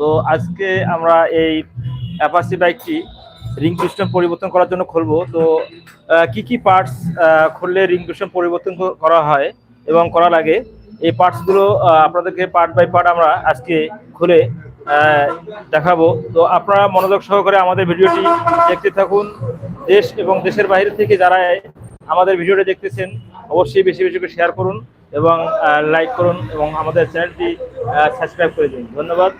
তো আজকে আমরা এই অ্যাপাসি বাইকটি রিং সিস্টেম পরিবর্তন করার জন্য খুলবো। তো কি কি পার্টস খুললে রিং সিস্টেম পরিবর্তন করা হয় এবং করা লাগে এই পার্টসগুলো আপনাদেরকে পার্ট বাই পার্ট আমরা আজকে খুলে দেখাবো। তো আপনারা মনোযোগ সহকারে আমাদের ভিডিওটি দেখতে থাকুন। দেশ এবং দেশের বাইরে থেকে যারা আমাদের ভিডিওটা দেখতেছেন, অবশ্যই বেশি বেশি করে শেয়ার করুন এবং লাইক করুন এবং আমাদের চ্যানেলটি সাবস্ক্রাইব করে দিন। ধন্যবাদ।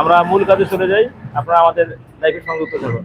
আমরা মূল কাজে চলে যাই। আপনারা আমাদের লাইফে সংযুক্ত থাকুন।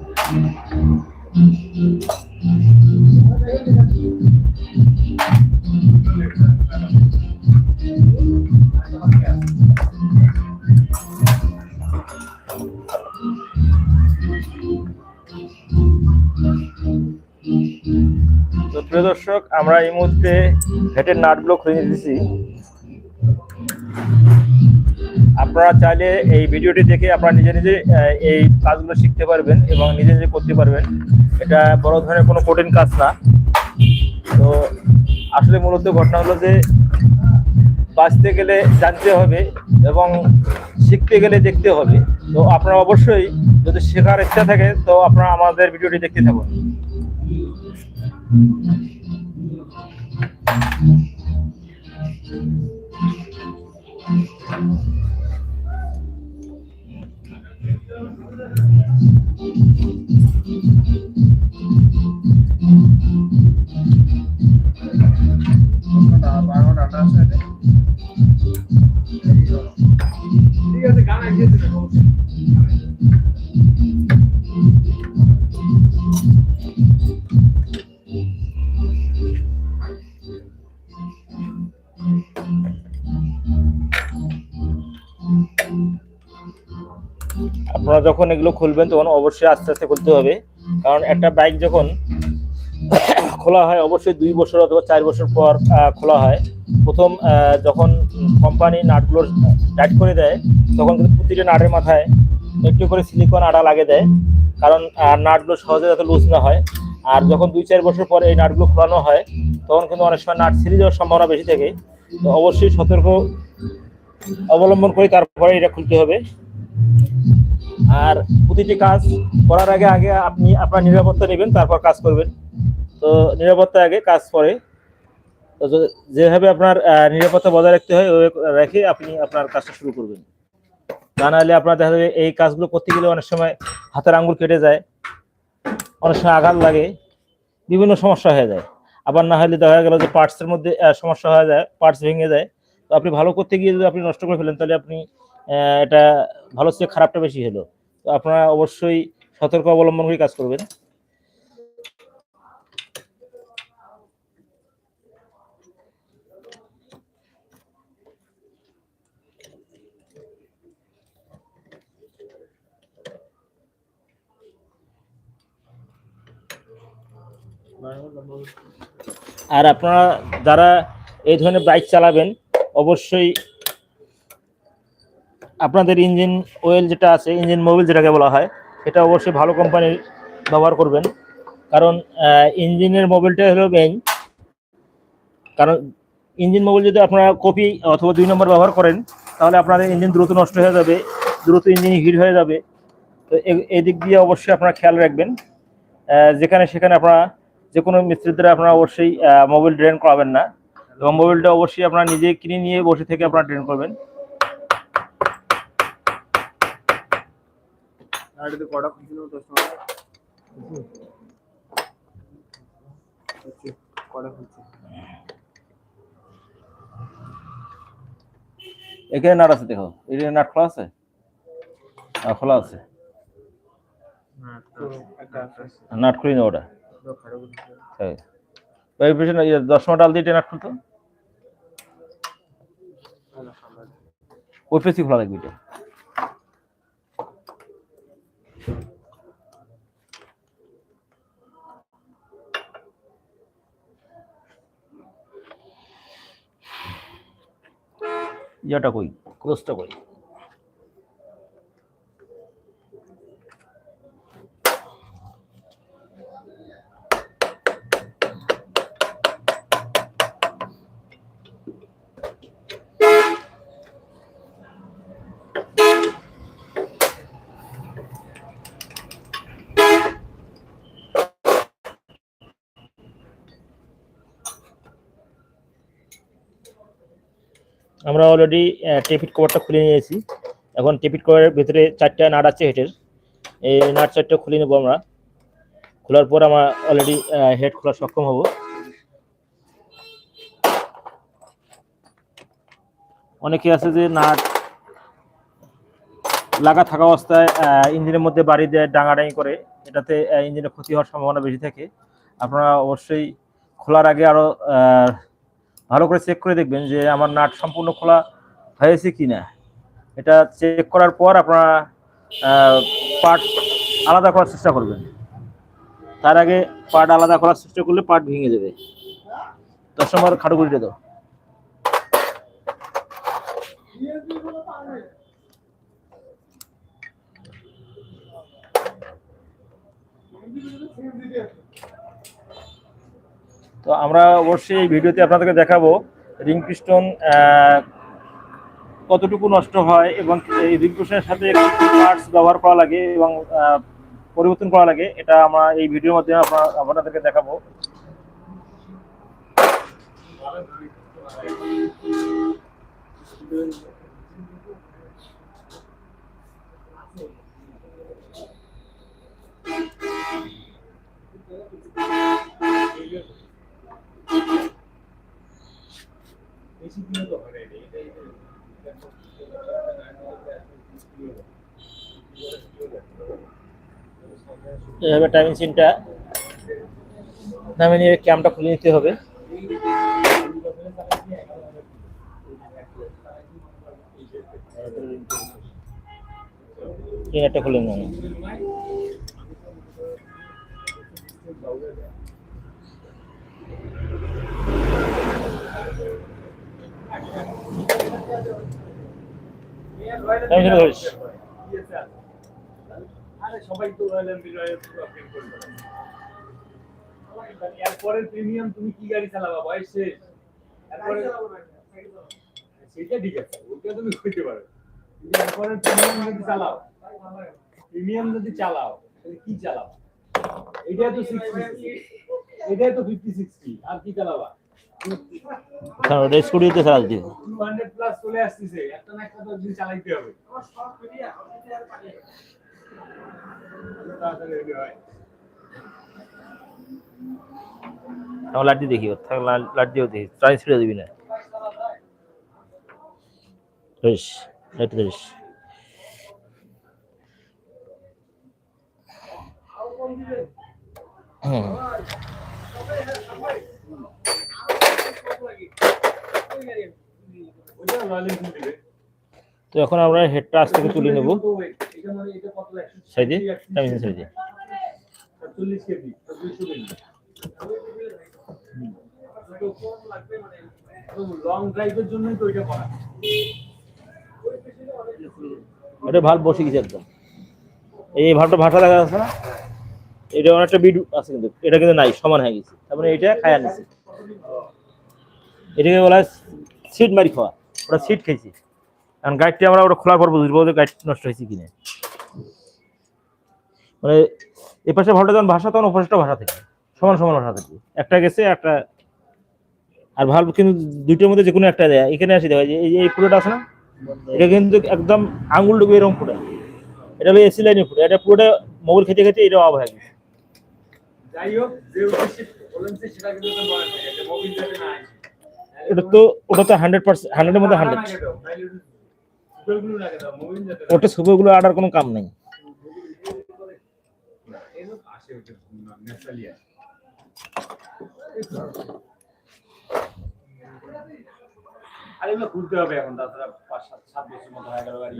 প্রিয় দর্শক আমরা এই মুহূর্তে হেটের নাটগুলো খুলে নিতেছি। আপনারা চাইলে এই ভিডিওটি দেখে আপনারা নিজে নিজে এই কাজগুলো শিখতে পারবেন এবং নিজে নিজে করতে পারবেন। এটা বড় ধরনের কোনো কঠিন কাজ না। তো আসলে মূলত ঘটনা হলো যে, বাঁচতে গেলে জানতে হবে এবং শিখতে গেলে দেখতে হবে। তো আপনারা অবশ্যই যদি শেখার ইচ্ছা থাকে, তো আপনারা আমাদের ভিডিওটি দেখতে থাকুন। ঠিক যখন এগুলো খুলবেন, তখন অবশ্যই আস্তে আস্তে খুলতে হবে। কারণ একটা বাইক যখন খোলা হয়, অবশ্যই দুই বছর অথবা চার বছর পর খোলা হয়। প্রথম যখন কোম্পানি নাটগুলো টাইট করে দেয়, তখন কিন্তু প্রতিটা নাটের মাথায় একটু করে সিলিকন আড়া লাগে দেয়। কারণ নাটগুলো সহজে যাতে লুজ না হয়। আর যখন দুই চার বছর পরে এই নাটগুলো খোলানো হয়, তখন কিন্তু অনেক সময় নাট ছিঁড়ে যাওয়ার সম্ভাবনা বেশি থাকে। তো অবশ্যই সতর্ক অবলম্বন করে তারপরে এটা খুলতে হবে। আর প্রতিটি কাজ করার আগে আগে আপনি আপনার নিরাপত্তা নেবেন, তারপর কাজ করবেন। তো নিরাপত্তা আগে, কাজ পরে। তো যেভাবে আপনার নিরাপত্তা বজায় রাখতে হয় ওই রেখে আপনি আপনার কাজটা শুরু করবেন। তা নাহলে আপনার দেখা যাবে এই কাজগুলো করতে গেলে অনেক সময় হাতের আঙ্গুল কেটে যায়, অনেক সময় আঘাত লাগে, বিভিন্ন সমস্যা হয়ে যায়। আবার না হলে দেখা গেল যে পার্টসের মধ্যে সমস্যা হয়ে যায়, পার্টস ভেঙে যায়। তো আপনি ভালো করতে গিয়ে যদি আপনি নষ্ট করে ফেলেন, তাহলে আপনি এটা ভালো চেয়ে খারাপটা বেশি হলো। আপনারা অবশ্যই সতর্ক অবলম্বন করে কাজ করবেন। আর আপনারা যারা এই ধরনের বাইক চালাবেন, অবশ্যই আপনাদের ইঞ্জিন অয়েল যেটা আছে, ইঞ্জিন মোবিল যেটাকে বলা হয় সেটা অবশ্যই ভালো কোম্পানির ব্যবহার করবেন। কারণ ইঞ্জিনের মোবিলটা হলো মেইন কারণ, ইঞ্জিন মোবিল যদি আপনারা কপি অথবা দুই নম্বর ব্যবহার করেন, তাহলে আপনাদের ইঞ্জিন দ্রুত নষ্ট হয়ে যাবে, দ্রুত ইঞ্জিন হিট হয়ে যাবে। তো এ- এই দিক দিয়ে অবশ্যই আপনারা খেয়াল রাখবেন। যেখানে সেখানে আপনারা যে কোনো মিস্ত্রির দ্বারা আপনারা অবশ্যই মোবাইল ড্রেন করাবেন না। এবং মোবাইলটা অবশ্যই আপনারা নিজে কিনে নিয়ে বসে থেকে আপনারা ড্রেন করবেন। খুঁজছিল দশ টাকা এখানে নাট আছে দেখো এটা নাট খোলা আছে? খোলা আছে। নাট খুলি না ওটা। হ্যাঁ। দশ নম্বর ডাল দিয়ে নাট খুলতো? ওই পেছি খোলা লাগবে এটা। ইয়াটা কই? ক্লোজটা কই? আমরা অলরেডি টেপিট কভারটা খুলে নিয়েছি। এখন টেপিট কভারের ভিতরে চারটা নাট আছে হেটের এই নাট চারটা খুলে নেব আমরা। খোলার পর আমরা অলরেডি হেড খোলা সক্ষম হব। অনেকে আছে যে নাট লাগা থাকা অবস্থায় ইঞ্জিনের মধ্যে বাড়ি দেয় ডাঙাডাঙি করে। এটাতে ইঞ্জিনের ক্ষতি হওয়ার সম্ভাবনা বেশি থাকে। আপনারা অবশ্যই খোলার আগে আরও আহ, ভালো করে চেক করে দেখবেন যে আমার নাট সম্পূর্ণ খোলা হয়েছে কি না এটা চেক করার পর আপনারা পার্ট আলাদা করার চেষ্টা করবেন। তার আগে পার্ট আলাদা করার চেষ্টা করলে পার্ট ভেঙে যাবে। দশ নম্বর খাটুগুড়িটা দাও। তো আমরা অবশ্যই এই ভিডিওতে আপনাদেরকে দেখাবো রিং পিস্টন কতটুকু নষ্ট হয় এবং এই রিং পিস্টনের সাথে পার্টস ব্যবহার করা লাগে এবং পরিবর্তন করা লাগে, এটা আমরা এই ভিডিওর মাধ্যমে আপনাদেরকে দেখাবো। বেশি দিনে তো হয় না এটা, এটা- এভাবে টাইমিং সিনটা নামে নিয়ে ক্যামটা খুলে নিতে হবে। একটা খুলে নেব টাইমিং সিনটা ধরিস আরে সবাই তো রয়্যাল এনফিল্ডের পুরো প্রেম করবে এরপরের প্রিমিয়াম তুমি কি গাড়ি চালাবা? বয়স শেষ। এরপরে সেটা ঠিক আছে ওটা তুমি করতে পারো। এরপরের প্রিমিয়াম যদি চালাও প্রিমিয়াম যদি চালাও তাহলে কি চালাও এটাই তো সিক্সটি এটাই তো ফিফটি সিক্সটি আর কি চালাবা? কারণ ওটা স্কুটিতে চালাতে দিও টু প্লাস চলে আসতেছে একটা না একটা তো চালাইতে হবে। তাড়াতাড়ি আমার লাঠি দেখি থাক দেখি ট্রাই ছেড়ে দিবি না। ধরিস লাঠি ধরিস। হুম। তো এখন আমরা হেডটা আজ থেকে তুলে নেব। এটা মানে ভালো বসে গেছে একদম। এই ভাটা না? এটা অনেকটা আছে কিন্তু, এটা কিন্তু নাই, সমান হয়ে গেছে। এটা খায়া এটাকে বলা হয় সিট মারি খাওয়া ওটা সিট খেয়েছি। কারণ গাইডটি আমরা ওটা খোলার পর বুঝব যে গাইড নষ্ট হয়েছে কিনা। মানে এ পাশে ভালটা যখন ভাষা তখন ওপাশটা ভাষা থেকে সমান সমান ভাষা থেকে। একটা গেছে একটা আর ভালো কিন্তু দুইটার মধ্যে যে কোনো একটা দেয়। এখানে আসি দেখা যায় এই এই পুরোটা আছে না? এটা কিন্তু একদম আঙুল ডুবে এরকম ফুটে এটা হলো এসি লাইনে ফুটে এটা পুরোটা মোবাইল খেতে খেতে এটা অভাব হয়ে গেছে। যাই হোক যে উদ্দেশ্যে বলেন সেটা কিন্তু বলেন নাই, ওটা তো ওটা তো হান্ড্রেড পার্সেন্ট হান্ড্রেডের মধ্যে হান্ড্রেড ওটা সুপোগুলো আটার কোনো কাম নেই। এরকম আসে ওটা ন্যাচারালি আসে আর এগুলো ঘুরতে হবে এখন তাছাড়া পাঁচ সাত সাত বছর মতো হয়ে গেল গাড়ি।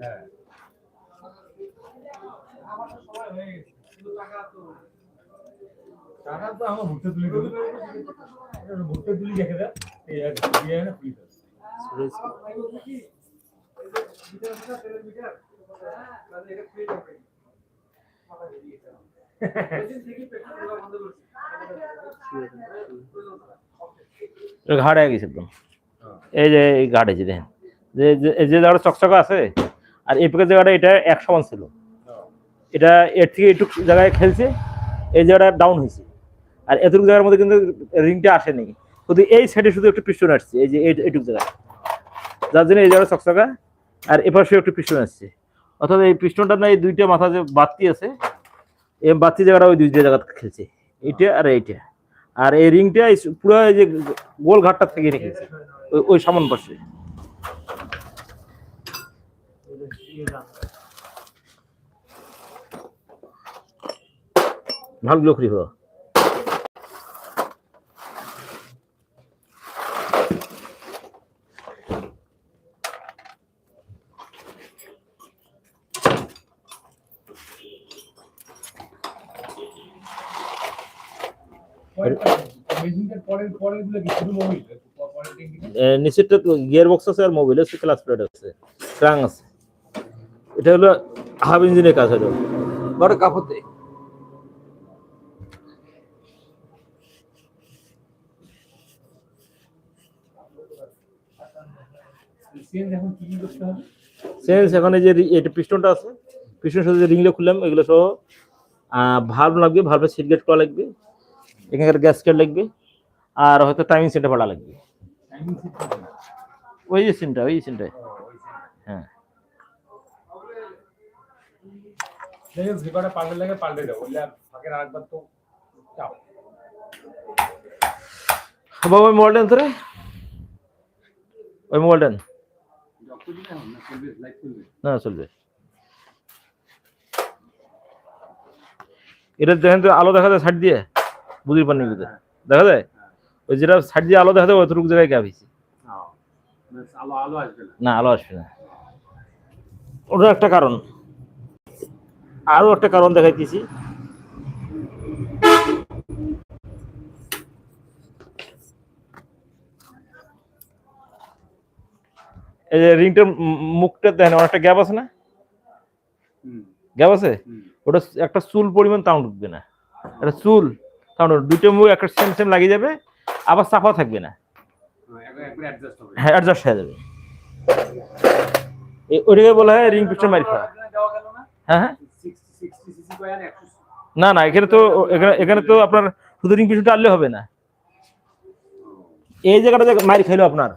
হ্যাঁ। ঘাড় হয়ে গেছে একদম। এই যে এই ঘাট আছে দেখেন। যে যে- জায়গাটা চকচকা আছে আর এই পেকের জায়গাটা এটা এক সমান ছিল। এটা এর থেকে একটু জায়গায় খেলছে এই জায়গাটা ডাউন হয়েছে। আর এতটুকু জায়গার মধ্যে কিন্তু রিংটা আসেনি। শুধু এই সাইডে শুধু একটু পিস্টন আসছে, এই যে এইটুকু জায়গা যার জন্য এই জায়গাটা চকচকা, আর এপাশে একটু পিস্টন আসছে। অর্থাৎ এই পিস্টনটা না এই দুইটা মাথা যে বাতি আছে, এই বাতি জায়গাটা ওই দুইটা জায়গা খেলছে, এইটা আর এইটা। আর এই রিংটা পুরো এই যে গোল ঘাটটা থেকে রেখেছে, ওই ওই সামন পাশে। ভালো লকড়ি হলো মেশিনটার পরের পরেরগুলো কি শুধু মোবিল পরের টেকনিক নিচেরটা গিয়ার বক্স আছে আর মোবাইল আছে ক্লাস প্লেট আছে ক্রাং আছে। এটা হলো হাফ ইঞ্জিনের কাজ হলো। বড় কাপড় দে। চেঞ্জ এখন এই যে রি- এটা পিস্টনটা আছে পিস্টনের সাথে যে রিংগুলো খুললাম এগুলো সহ ভাল্ব লাগবে ভাল্বের সিট গেট করা লাগবে এখানকার গ্যাস কেট লাগবে। আর হয়তো টাইমিং সেন্টার ভাড়া লাগবে। ওই যে সিনটা ওই সিনটা হ্যাঁ। বাবা ওই মোবাইলটা আনতে রে। ওই মোবাইলটা না চলবে। এটা দেখেন তো আলো দেখা যায় সাইড দিয়ে। বুঝির পানি বুঝে দেখা যায়? ওই যেটা সাইড দিয়ে আলো দেখা যায় অতটুকু জায়গায় গ্যাপ হয়েছে। হ্যাঁ ব্যাস আলো আলো আসবে না? না আলো আসবে না। ওটা একটা কারণ। আরও একটা কারণ দেখাইতেছি। এই যে রিংটার মুখটা দেখেন অনেকটা গ্যাপ আছে না? গ্যাপ আছে? ওটা একটা চুল পরিমাণ তাউন ঢুকবে না। একটা চুল তাউন দুটো মুখ একটা সেম সেম লাগিয়ে যাবে। আবার সাফা থাকবে না। হ্যাঁ, অ্যাডজাস্ট হ্যাঁ হয়ে যাবে। এই ওইটাকে বলা হয় রিং পিস্টন মারি খাওয়া। হ্যাঁ হ্যাঁ। 60 60 সিসি কয়েন 100 না না এখানে তো এখানে তো আপনার শুধু রিং আনলে হবে না। এই জায়গাটা যে মারি খাইলো আপনার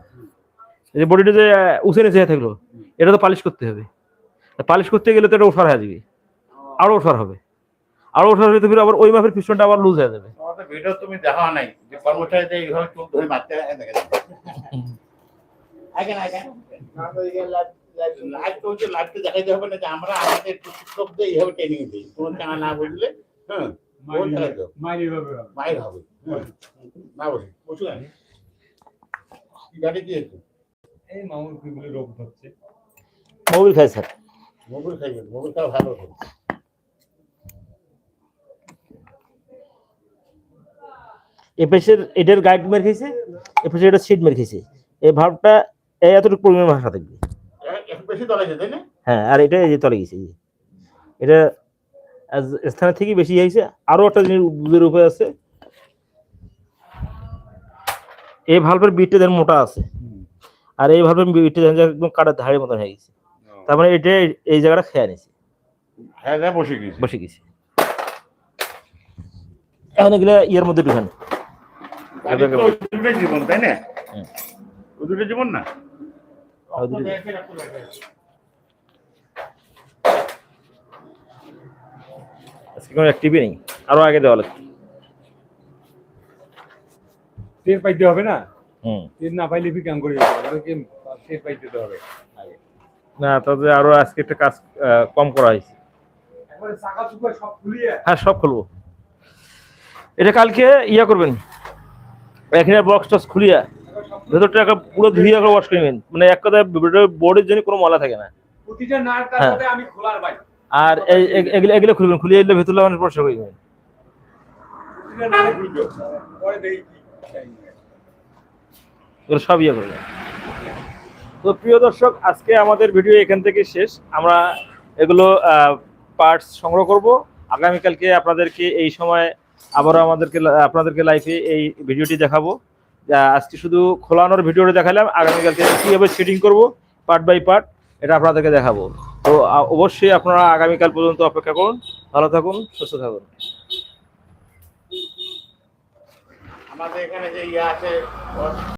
যে বডিটা যে উসে নিচে থাকল এটা তো পালিশ করতে হবে। পালিশ করতে গেলে তো এটা ওঠার হয়ে যাবে। আরও ওঠার হবে। আরও ওঠার হলে তো ফির আবার ওই মাপের পিছনটা আবার লুজ হয়ে যাবে। ভিডিও তুমি দেখা নাই যে কর্মচারীদের এইভাবে চুল ধরে মারতে আগে না আগে লাইভ তো হচ্ছে দেখাইতে হবে না যে আমরা আমাদের শিক্ষকদের এইভাবে ট্রেনিং দিই কোনো টাকা না বুঝলে হ্যাঁ মায়ের হবে। না বসে বুঝলেন কি গাড়ি এই মামুর রোগ হচ্ছে। মোবিল খাই স্যার। মোবাইল খাইবেন মোবাইল খাওয়া ভালো হবে এটার গাইড মেরে খেয়েছে এ এটা সিট মেরে খেয়েছে এই ভাবটা এই এতটুকু পরিমাণ ভাষা থাকবে। হ্যাঁ আর এটা যে তলে গেছে এটা স্থানের থেকে বেশি হয়েছে আরও একটা জিনিস বুঝের উপায় আছে। এই ভালভের বিটটা যেন মোটা আছে। আর এই ভালভের বিটটা যেন একদম কাটার ধারের মতন হয়ে গেছে। তার মানে এটা এই জায়গাটা খেয়ে নিছে হ্যাঁ বসে গেছি। বসে গেছে। এখন এগুলো ইয়ের মধ্যে ঢুকান। জীবন তাই না? হুম। ও দুটো জীবন না? আজকে কোনো অ্যাক্টিভই নেই আরও আগে দেওয়া লাগবে। টের পাইতে হবে না? হুম। টের না পাইলে কাম করে ওদেরকে টের পাইতে হবে? না তবে আরও আজকে একটা কাজ কম করা হয়েছে। হ্যাঁ সব খুলবো। এটা কালকে ইয়া করবেন এখানে বক্স টক্স খুলিয়া ভেতরটা একটা পুরো ধুয়ে একটা ওয়াশ করে নেবেন। মানে এক কথায় বোর্ডের জন্য কোনো মলা থাকে না। হ্যাঁ। আর এগুলো এগুলো খুলবেন খুলিয়ে এগুলো ভেতরে লাগানোর পর করে নেবেন। সব ইয়ে করবেন। তো প্রিয় দর্শক আজকে আমাদের ভিডিও এখান থেকে শেষ। আমরা এগুলো পার্টস সংগ্রহ করব। আগামীকালকে আপনাদেরকে এই সময় আবারও আমাদেরকে আপনাদেরকে লাইফে এই ভিডিওটি দেখাবো। আজকে শুধু খোলানোর ভিডিওটা দেখালাম, আগামীকালকে কীভাবে সেটিং করব পার্ট বাই পার্ট এটা আপনাদেরকে দেখাবো। তো অবশ্যই আপনারা আগামীকাল পর্যন্ত অপেক্ষা করুন, ভালো থাকুন, সুস্থ থাকুন। আমাদের এখানে যে ইয়ে আছে